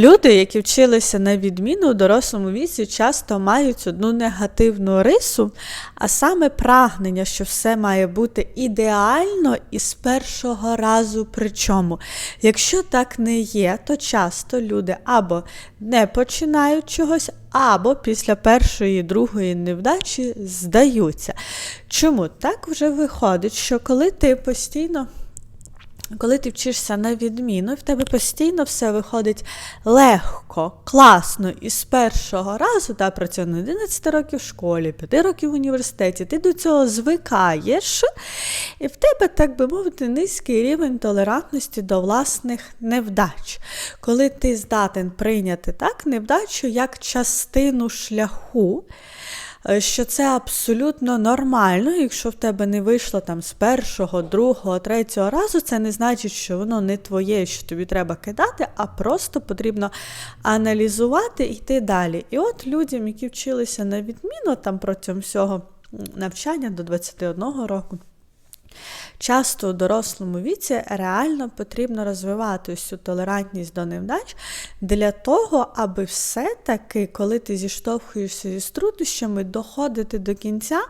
Люди, які вчилися на відміну у дорослому віці, часто мають одну негативну рису, а саме прагнення, що все має бути ідеально і з першого разу. Причому, якщо так не є, то часто люди або не починають чогось, або після першої, другої невдачі здаються. Чому так вже виходить, що коли ти постійно коли ти вчишся на відміну, в тебе постійно все виходить легко, класно і з першого разу, та працює на 11 років в школі, 5 років в університеті, ти до цього звикаєш, і в тебе, так би мовити, низький рівень толерантності до власних невдач. Коли ти здатен прийняти так невдачу як частину шляху, що це абсолютно нормально. Якщо в тебе не вийшло там з першого, другого, третього разу, це не значить, що воно не твоє, що тобі треба кидати, а просто потрібно аналізувати і йти далі. І от людям, які вчилися на відміну там протягом всього навчання до 21 року. Часто у дорослому віці реально потрібно розвивати цю толерантність до невдач для того, аби все-таки, коли ти зіштовхуєшся зі труднощами, доходити до кінця,